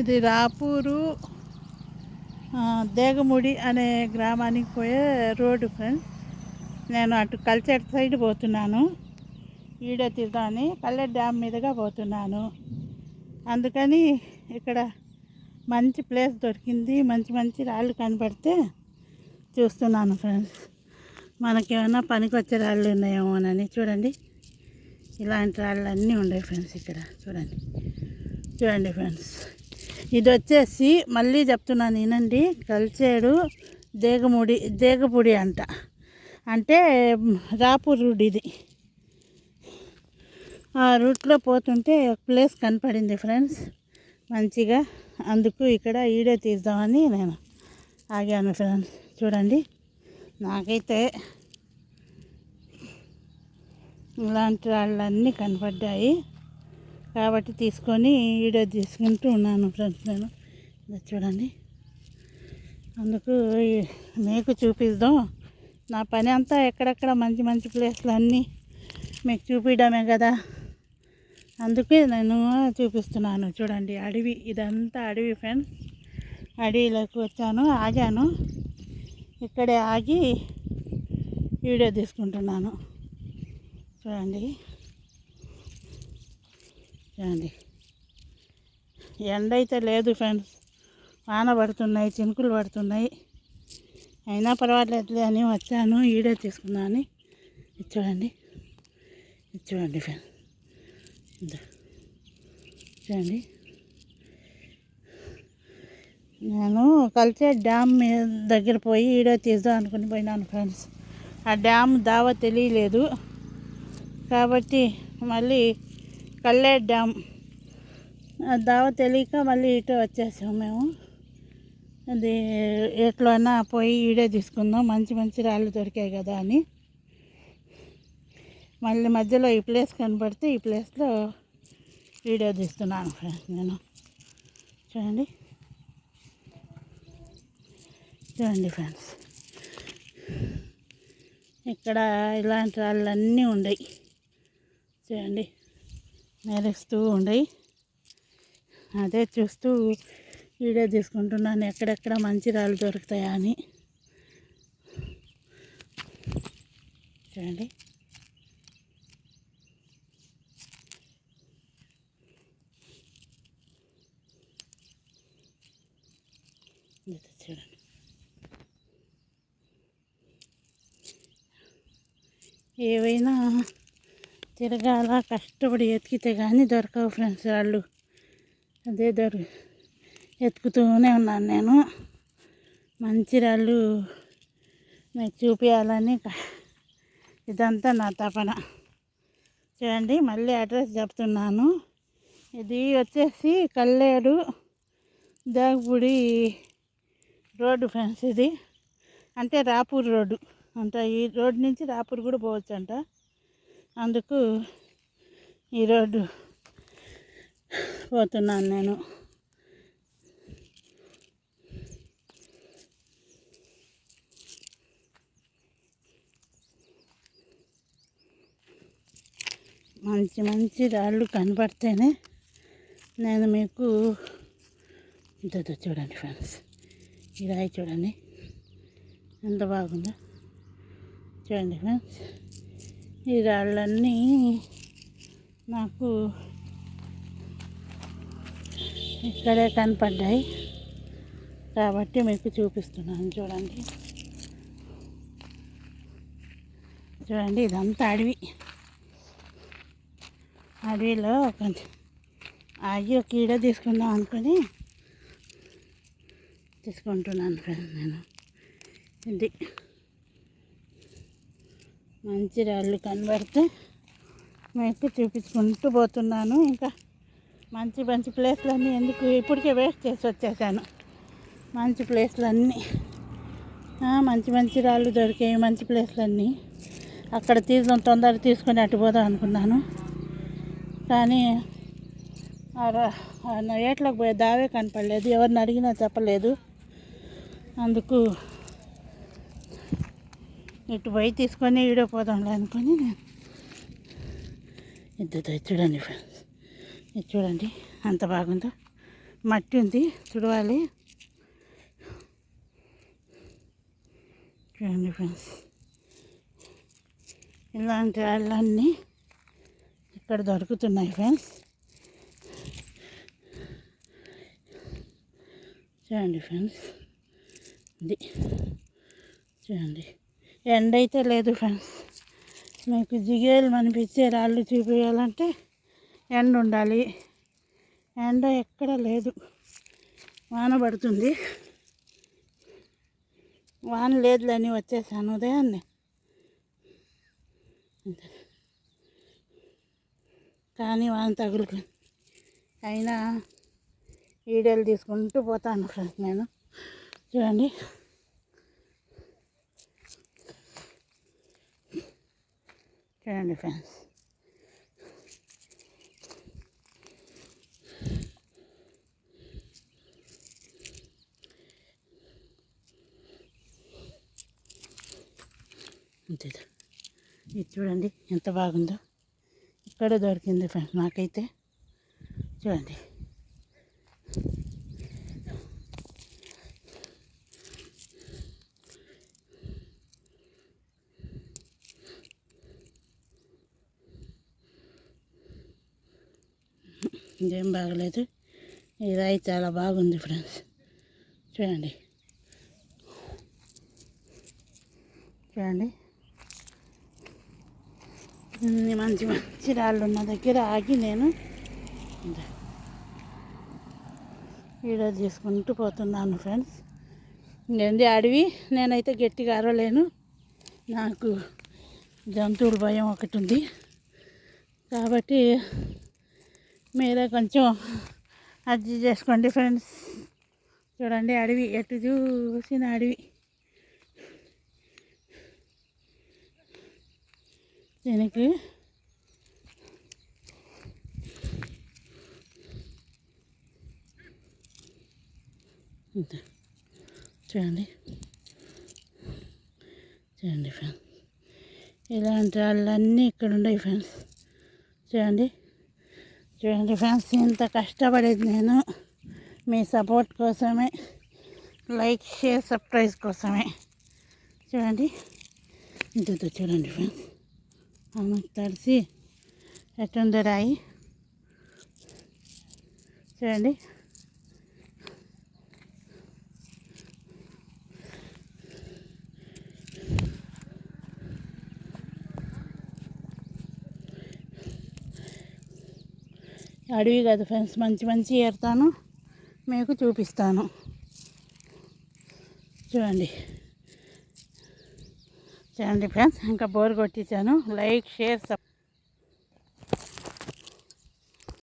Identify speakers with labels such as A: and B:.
A: ఇది రాపూరు దేగముడి అనే గ్రామానికి పోయే రోడ్డు ఫ్రెండ్స్ నేను అటు కల్చర్ సైడ్ పోతున్నాను. ఈడ తీర్థాన్ని కల్లెడ్ డ్యామ్ మీదుగా పోతున్నాను. అందుకని ఇక్కడ మంచి ప్లేస్ దొరికింది. మంచి మంచి రాళ్ళు కనపడితే చూస్తున్నాను ఫ్రెండ్స్ మనకేమైనా పనికొచ్చే రాళ్ళు ఉన్నాయేమోనని చూడండి. ఇలాంటి రాళ్ళు అన్నీ ఉన్నాయి ఫ్రెండ్స్ ఇక్కడ. చూడండి. చూడండి ఫ్రెండ్స్ ఇది వచ్చేసి మళ్ళీ చెప్తున్నాను వినండి కలిచేడు దేగముడి దేగపుడి అంట. అంటే రాపు రూడ్ ఇది. ఆ రూట్లో పోతుంటే ఒక ప్లేస్ కనపడింది ఫ్రెండ్స్. మంచిగా అందుకు ఇక్కడ ఈడే తీద్దామని నేను ఆగాను ఫ్రెండ్స్. చూడండి. నాకైతే ఇలాంటి వాళ్ళన్నీ కనపడ్డాయి. కాబట్టి తీసుకొని వీడియో తీసుకుంటూ ఉన్నాను ఫ్రెండ్స్ నేను. చూడండి. అందుకు మీకు చూపిద్దాం. నా పని అంతా ఎక్కడెక్కడ మంచి మంచి ప్లేస్లు అన్నీ మీకు చూపించడమే కదా. అందుకే నేను చూపిస్తున్నాను చూడండి అడవి. ఇదంతా అడవి ఫ్రెండ్స్. అడవిలోకి వచ్చాను ఆగాను. ఇక్కడే ఆగి వీడియో తీసుకుంటున్నాను. చూడండి. చూడండి ఎండ అయితే లేదు ఫ్రెండ్స్. వాన పడుతున్నాయి చినుకులు పడుతున్నాయి. అయినా పర్వాలేదులే అని వచ్చాను. ఈడే తీసుకున్నాను అని. చూడండి. చూడండి ఫ్రెండ్స్. చూడండి. నేను కల్చర్ డ్యామ్ మీద దగ్గర పోయి ఈడో తీద్దాం అనుకుని పోయినాను ఫ్రెండ్స్. ఆ డ్యామ్ దావా తెలియలేదు. కాబట్టి మళ్ళీ కల్లేరు డ్యామ్. దావ తెలియక మళ్ళీ ఇటు వచ్చేసాం మేము. అది ఎట్లైనా పోయి ఈడే తీసుకుందాం. మంచి మంచి రాళ్ళు దొరికాయి కదా అని. మళ్ళీ మధ్యలో ఈ ప్లేస్ కనపడితే ఈ ప్లేస్లో వీడియో తీస్తున్నాను ఫ్రెండ్స్ నేను. చూడండి. చూడండి ఫ్రెండ్స్. ఇక్కడ ఇలాంటి రాళ్ళన్నీ ఉన్నాయి చూడండి. మెరుస్తూ ఉండయి. అదే చూస్తూ వీడియో తీసుకుంటున్నాను ఎక్కడెక్కడ మంచి రాళ్ళు దొరుకుతాయా అని. చూడండి. చూడండి. ఏవైనా తిరగాల కష్టపడి ఎతికితే కానీ దొరకవు ఫ్రెండ్స్ వాళ్ళు. అదే దొరి ఎతుకుతూనే ఉన్నాను నేను. మంచి రాళ్ళు మీకు చూపించాలని ఇదంతా నా తపన. చూడండి మళ్ళీ అడ్రస్ చెప్తున్నాను. ఇది వచ్చేసి కల్లేడు దాగుడి రోడ్డు ఫ్రెండ్స్ ఇది. అంటే రాపూర్ రోడ్డు. అంట ఈ రోడ్డు నుంచి రాపూర్ కూడా పోవచ్చు అంట అందుకు ఈ రోడ్డు పోతున్నాను నేను. మంచి మంచి రాళ్ళు కనపడితేనే నేను మీకు ఇదో చూడండి ఫ్రెండ్స్. ఈ రాయి చూడండి. ఎంత బాగుందో. చూడండి ఫ్రెండ్స్. ఈ రాళ్ళన్నీ నాకు ఇక్కడే కనపడ్డాయి. కాబట్టి మీకు చూపిస్తున్నాను. చూడండి. చూడండి ఇదంతా అడవి. అడవిలో కొంచెం ఆగి ఒక ఈడ తీసుకుందాం అనుకొని తీసుకుంటున్నాను ఫ్రెండ్స్ నేను. ఇది. మంచి రాళ్ళు కనబడితే మీకు చూపించుకుంటూ పోతున్నాను. ఇంకా మంచి మంచి ప్లేస్లన్నీ ఎందుకు ఇప్పటికే వేస్ట్ చేసి వచ్చేసాను. మంచి ప్లేస్లన్నీ. మంచి మంచి రాళ్ళు దొరికాయి మంచి ప్లేస్లన్నీ. అక్కడ తీసుకొని తొందరగా తీసుకొని అటు పోదాం అనుకున్నాను. కానీ ఆ పోయే దావే కనపడలేదు. ఎవరిని అడిగినా చెప్పలేదు. అందుకు ఇటు పోయి తీసుకొని వీడియో పోదాంలే అనుకొని నేను. ఇద్దరు చూడండి ఫ్రెండ్స్ ఇది చూడండి అంత బాగుందో. మట్టి ఉంది తుడవాలి. చూడండి ఫ్రెండ్స్ ఇలాంటి రాళ్ళన్నీ ఇక్కడ దొరుకుతున్నాయి ఫ్రెండ్స్ చూడండి ఫ్రెండ్స్ ఇది. చూడండి. ఎండ అయితే లేదు ఫ్రెండ్స్. మీకు జిగేలు అనిపించే రాళ్ళు చూపించాలంటే ఎండ ఉండాలి ఎండ ఎక్కడ లేదు. వాన పడుతుంది. వాన లేదులని వచ్చేసాను ఉదయాన్నే. కానీ వాన తగులుకుంది అయినా వీడియోలు తీసుకుంటూ పోతాను ఫ్రెండ్స్ నేను. చూడండి. చూడండి ఫ్రెండ్స్. అంతే ఇది చూడండి ఎంత బాగుందో. ఇక్కడ దొరికింది ఫ్రెండ్స్ నాకైతే చూడండి. ఇంకేం బాగలేదు. ఈ రాయి చాలా బాగుంది ఫ్రెండ్స్. చూడండి. చూడండి. ఇన్ని మంచి మంచి రాళ్ళు ఉన్న దగ్గర ఆగి నేను వీడియో తీసుకుంటూ పోతున్నాను ఫ్రెండ్స్. ఏంది అడవి? నేనైతే గట్టిగా అరవలేను. నాకు జంతువుల భయం ఒకటి ఉంది. కాబట్టి మీరే కొంచెం అడ్జస్ట్ చేసుకోండి ఫ్రెండ్స్. చూడండి అడవి ఎటు చూసిన అడవి. దీనికి చూడండి. చూడండి ఫ్రెండ్స్. ఇలాంటి వాళ్ళన్నీ ఇక్కడ ఉన్నాయి ఫ్రెండ్స్. చూడండి. చూడండి ఫ్రెండ్స్ ఇంత కష్టపడేది నేను. మీ సపోర్ట్ కోసమే లైక్ షేర్ సర్ప్రైజ్ కోసమే. చూడండి ఇంతతో చూడండి ఫ్రెండ్స్. ఆమెకు తడిసి ఎట్టుందో రాయి. చూడండి. అడవి కదా ఫ్రెండ్స్ మంచి మంచి ఏరుతాను. మీకు చూపిస్తాను. చూడండి. చూడండి ఫ్రెండ్స్ ఇంకా బోర్ కొట్టించాను. Like share sub